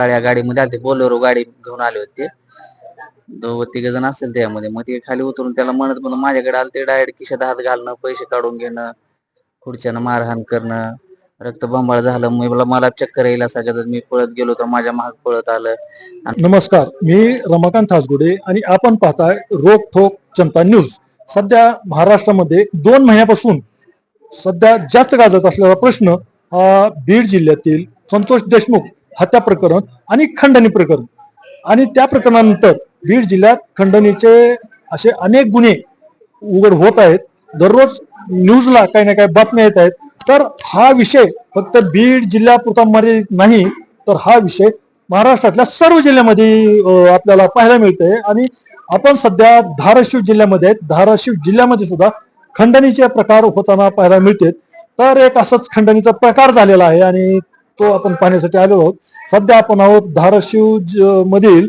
काळ्या गाडीमध्ये आले बोलेरो गाडी घेऊन आले होते. दोघ तिघ जण असेल त्यामध्ये. मग ते खाली उतरून त्याला म्हणत म्हणून माझ्याकडे आलं ते डायरेक्ट खिशात हात घालणं पैसे काढून घेणं खुर्च्यानं मारहाण करणं रक्तबंबाळ झालं. मग मला मला चक्कर यायला जर मी पळत गेलो तर माझ्या महाग पळत आलं. नमस्कार मी रमाकांत थासगुडे आणि आपण पाहताय रोक ठोक जनता न्यूज. सध्या महाराष्ट्रामध्ये दोन महिन्यापासून सध्या जास्त गाजत असलेला प्रश्न हा बीड जिल्ह्यातील संतोष देशमुख हत्या प्रकरण आणि खंडणी प्रकरण. आणि त्या प्रकरणानंतर बीड जिल्ह्यात खंडणीचे असे अनेक गुन्हे उघड होत आहेत. दररोज न्यूजला काही ना काही बातम्या येत आहेत. तर हा विषय फक्त बीड जिल्ह्यापुरता मर्यादित नाही तर हा विषय महाराष्ट्रातल्या सर्व जिल्ह्यामध्ये आपल्याला पाहायला मिळतंय. आणि आपण सध्या धाराशिव जिल्ह्यामध्ये आहेत. धाराशिव जिल्ह्यामध्ये सुद्धा खंडणीचे प्रकार होताना पाहायला मिळतात. तर एक असंच खंडणीचा प्रकार झालेला आहे. आणि तो आपण पाहण्यासाठी आलो आहोत. सध्या आपण आहोत धाराशिव मधील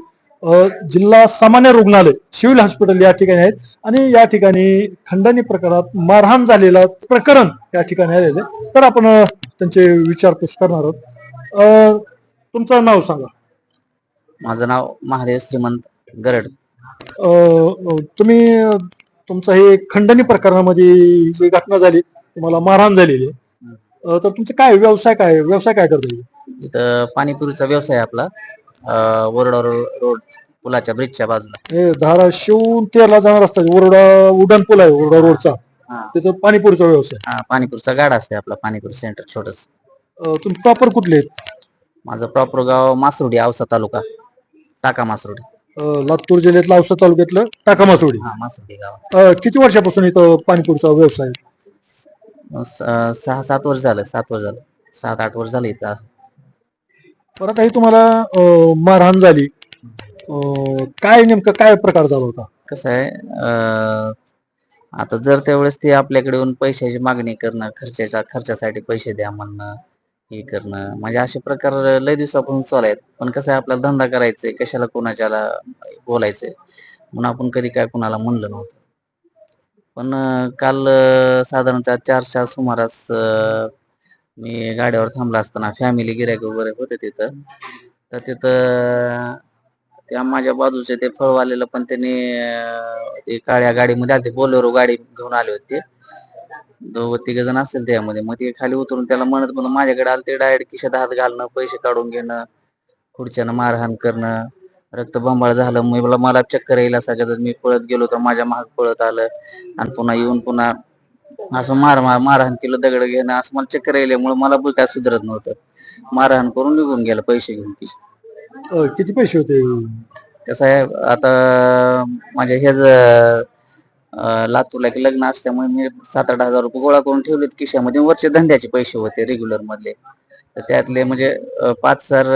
जिल्हा सामान्य रुग्णालय सिव्हिल हॉस्पिटल या ठिकाणी आहेत. आणि या ठिकाणी खंडणी प्रकारात मारहाण झालेलं प्रकरण या ठिकाणी आलेलं आहे. तर आपण त्यांचे विचारपूस करणार आहोत. तुमचं नाव सांगा. माझं नाव महादेव श्रीमंत गरड. तुम्ही तुमचं हे खंडणी प्रकरणामध्ये जी घटना झाली तुम्हाला मारहाण झालेली तर तुमचं काय व्यवसाय काय व्यवसाय काय करता इथं पाणीपुरीचा व्यवसाय आहे आपला. अं, वरोडा रो- रोड पुलाच्या ब्रिजच्या बाजूला. हे धाराशिव तेरला जाणार असतात ओरडा उड्डाण पूल आहे ओरडा रोडचा. हा. तिथं पाणीपुरीचा व्यवसाय. हा, पाणीपुरीचा गाडा असते आपला पाणीपुरी सेंटर छोटस. अं, तुम्ही प्रॉपर कुठले आहेत? माझं प्रॉपर गाव मासुर्डी औसा तालुका. टाका मासुर्डी. अं, लातूर जिल्ह्यातलं औसा तालुक्यातलं टाका मासोडी हा मासुर्डी गाव. किती वर्षापासून इथं पाणीपुरीचा व्यवसाय आहे? सहा सात वर्ष झालं सात वर्ष झालं. सात आठ वर्ष झालं इथं. परत काही तुम्हाला अं, मारहाण झाली. अं, काय नेमकं काय प्रकार झाला होता? कसं आहे अं, आता जर त्यावेळेस ते आपल्याकडे येऊन पैशाची मागणी करणं खर्चाच्या खर्चासाठी पैसे द्या म्हणणं हे करणं म्हणजे असे प्रकार लय दिवसापासून चालू आहेत. पण कसं आहे आपल्याला धंदा करायचंय कशाला कोणाच्याला बोलायचंय. म्हणून आपण कधी काय कोणाला म्हणलं नव्हतं. पण काल साधारणतः चारच्या सुमारास मी गाड्यावर थांबला असताना फॅमिली गिऱ्हाईक वगैरे होते तिथं. तर तिथं त्या माझ्या बाजूचे ते फळवालेलं पण त्यांनी ते काळ्या गाडीमध्ये आले बोलेरो गाडी घेऊन आले होते. दोघ तिघ जण असेल त्यामध्ये. मग ते खाली उतरून त्याला म्हणत म्हणून माझ्याकडे आलं ते डायरेक्ट खिशात हात घालणं पैसे काढून घेणं खुर्च्यानं मारहाण करणं. रक्तबंबाळ झालं. मग मला मला चक्कर यायला सगळं मी पळत गेलो तर माझ्या महाग पळत आलं. आणि पुन्हा येऊन पुन्हा असं मार मार मारहाण केलं दगड घेणं. असं मला चक्कर यायल्यामुळे मला काय सुधरत नव्हतं. मारहाण करून निघून गेलं पैसे घेऊन अं, किती पैसे होते? कसं आहे आता माझ्या हेच लातूरला एक लग्न असल्यामुळे मी सात आठ हजार रुपये गोळा करून ठेवलेत खिशामध्ये. वरचे धंद्याचे पैसे होते रेग्युलर मधले. तर त्यातले म्हणजे अं, पाच हजार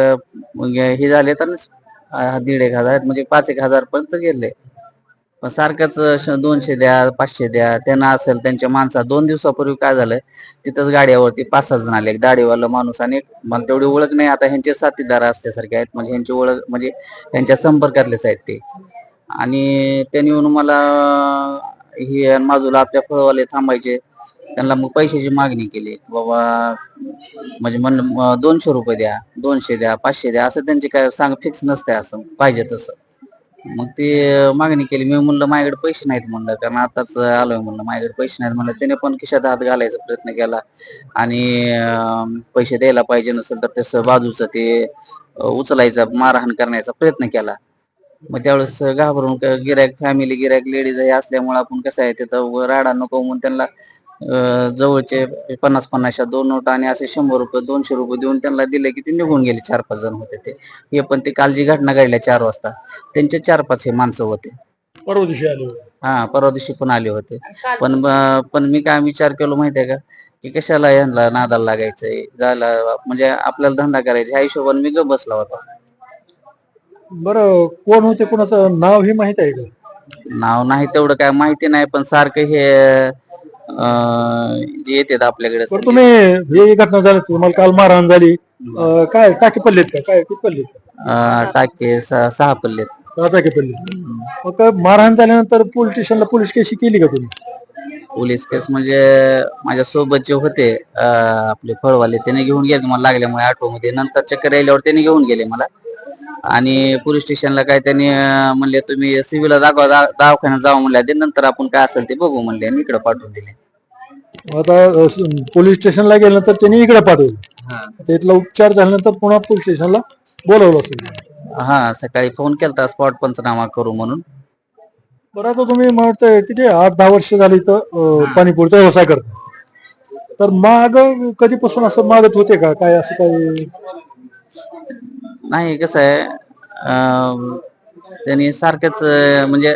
हे झाले तर दीड एक हजार म्हणजे पाच एक हजार पर्यंत गेले. पण सारखंच दोनशे द्या पाचशे द्या. त्यांना असेल त्यांच्या माणसा दोन दिवसापूर्वी काय झालं तिथंच गाड्यावरती पाच सहा जण आले. एक दाढीवाला माणूस आणि एक मला तेवढी ओळख नाही. आता ह्यांचे साथीदार असल्यासारखे आहेत. म्हणजे ह्यांची ओळख म्हणजे त्यांच्या संपर्कातलेच आहेत ते. आणि त्यांनी येऊन मला ही बाजूला आपल्या फळवाले थांबायचे. त्यांना मग पैशाची मागणी केली. की बाबा म्हणजे म्हण दोनशे रुपये द्या दोनशे द्या पाचशे द्या असं त्यांचे काय सांग फिक्स नसते असं पाहिजे तसं. मग ते मागणी केली. मी म्हणलं माझ्याकडे पैसे नाहीत म्हणलं कारण आताच आलोय म्हणलं माझ्याकडे पैसे नाहीत म्हणलं. त्याने पण खिशात हात घालायचा प्रयत्न केला. आणि पैसे द्यायला पाहिजे नसेल तर तसं बाजूचं ते उचलायचा मारहाण करण्याचा प्रयत्न केला. मग त्यावेळेस घाबरून गिरायक फॅमिली गिरायक लेडीज हे असल्यामुळे आपण कसं आहे तिथं राडा नको म्हणून त्यांना जवळचे पन्नास पन्नासच्या दोन नोट आणि असे शंभर रुपये दोनशे रुपये देऊन त्यांना दिले की ते निघून गेले. चार पाच जण होते ते. हे पण ते काल जी घटना घडल्या चार वाजता त्यांचे चार पाच हे माणसं होते. परवा दिवशी आले होते. हा परवा दिवशी पण आले होते. पण ब- पण मी काय विचार केलो माहितीये का? की कशाला यांना नादाला लागायचंय जायला म्हणजे आपल्याला धंदा करायचा. ह्या हिशोबाने मी गप बसला होता. बरं कोण होते कोणाचं नाव ही माहीत आहे का? नाव नाही तेवढं काय माहिती नाही पण सारखं हे जे येतात आपल्याकडे तुम्ही हे घटना झाली तुम्हाला काल मारहाण झाली अं, काय टाकी पडलेत का? काय किती पडलेत? अं, टाके स- सहा पल्लेत सहा टाके पडले मग काय मारहाण झाल्यानंतर पोलीस स्टेशनला पोलीस केसी केली का तुम्ही? पोलीस केस म्हणजे माझ्या सोबत जे होते अं, आपले फळवाले त्याने घेऊन गेले. मला लागल्यामुळे ऑटो मध्ये नंतर चक्कर यायल्यावर त्याने घेऊन गेले मला. आणि पोलीस स्टेशनला काय त्यांनी म्हणले तुम्ही सिव्हिलला दाखवा दवाखान्यात जावा म्हणले. ते नंतर आपण काय असेल ते बघू म्हणले आणि इकडे पाठवून दिले. आता पोलीस स्टेशनला गेल्यानंतर त्यांनी इकडे पाठवलं. तिथला उपचार झाल्यानंतर पुन्हा पोलीस स्टेशनला बोलवलं असेल. हा सकाळी फोन केलता स्पॉट पंचनामा करू म्हणून. बरं आता तुम्ही वाटतं किती आठ दहा वर्ष झाली इथं पाणीपुरीचा व्यवसाय करता. तर माग कधीपासून असं मागत होते का? काय असं काही? नाही कसं आहे त्यांनी सारखंच म्हणजे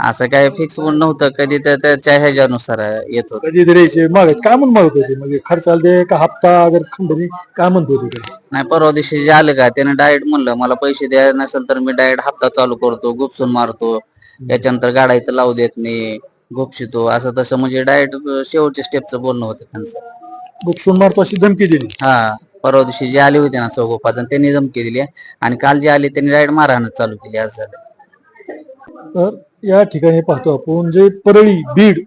असं काय फिक्स म्हणून नव्हतं. कधी तर त्याच्या ह्याच्यानुसार येत होत. कधी द्यायचे मागत काय म्हणून मागत होते? म्हणजे खर्चाला दे का हप्ता अगर खंडणी? काय म्हणत होते ते? नाही परवा दिवशी जे आलं का त्याने डायरेक्ट म्हणलं मला पैसे द्या नसेल तर मी डायरेक्ट हप्ता चालू करतो गुपसून मारतो. याच्यानंतर गाडा इथं लावू देत नाही गुपशितो असं तसं म्हणजे डायरेक्ट शेवटच्या स्टेपचं बोलणं होतं त्यांचं. बुकसून मारतो अशी धमकी दिली. हा. परवा दिवशी जे आले होते ना चौघ पाच त्यांनी धमकी दिली आणि काल जे आले त्यांनी डायरेक्ट मारहाणच चालू केली आज झालं. तर या ठिकाणी पाहतो आपण जे परळी बीड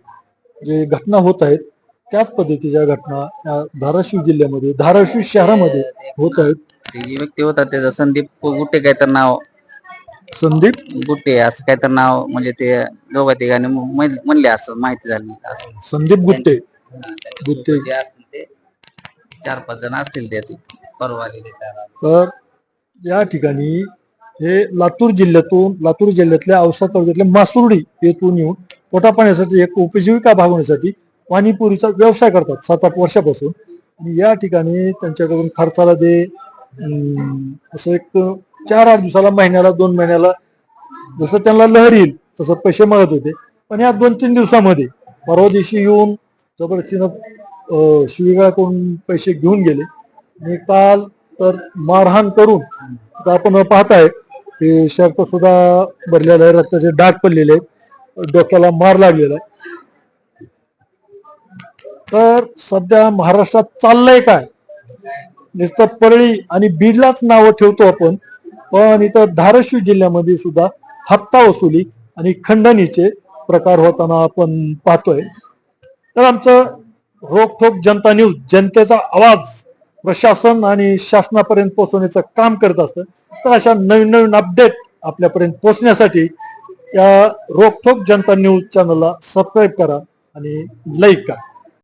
जे घटना होत आहेत त्याच पद्धतीच्या घटना धाराशिव जिल्ह्यामध्ये धाराशिव शहरामध्ये होत आहेत. ते जे व्यक्ती होता त्याचं संदीप गुट्टे काय तर नाव. संदीप? गुट्टे असं काय तर नाव म्हणजे ते दोघा तिघांनी म्हण- म्हणले असं माहिती झाली असं संदीप गुट्टे. गुट्टे. चार पाच जण असतील ते परवा आलेले तर या ठिकाणी हे लातूर जिल्ह्यातून लातूर जिल्ह्यातल्या औसा तालुक्यातल्या मासुर्डी येथून येऊन पोटा पाण्यासाठी एक उपजीविका भागवण्यासाठी पाणीपुरीचा व्यवसाय करतात सात आठ वर्षापासून. आणि या ठिकाणी त्यांच्याकडून खर्चाला दे असं एक चार आठ दिवसाला महिन्याला दोन महिन्याला जसं त्यांना लहर येईल तसं पैसे मिळत होते. पण या दोन तीन दिवसामध्ये परवा दिवशी येऊन जबरदस्तीनं अं, करून पैसे घेऊन गेले. आणि काल तर मारहाण करून आपण पाहताय की शर्ट सुद्धा भरलेला आहे रक्ताचे डाग पडलेले आहेत डोक्याला मार लागलेला आहे. तर सध्या महाराष्ट्रात चाललंय काय? नुसतं परळी आणि बीडलाच नावं ठेवतो आपण पण इथं धाराशिव जिल्ह्यामध्ये सुद्धा हप्ता वसुली आणि खंडणीचे प्रकार होताना आपण पाहतोय. तर आमचं रोखोक जनता न्यूज जनतेचा आवाज प्रशासन आणि शासनापर्यंत पोहोचवण्याचं काम करत असतं. तर अशा नवीन नवीन अपडेट आपल्यापर्यंत पोहोचण्यासाठी या रोखोक जनता न्यूज चॅनलला सबस्क्राईब करा आणि लाईक करा.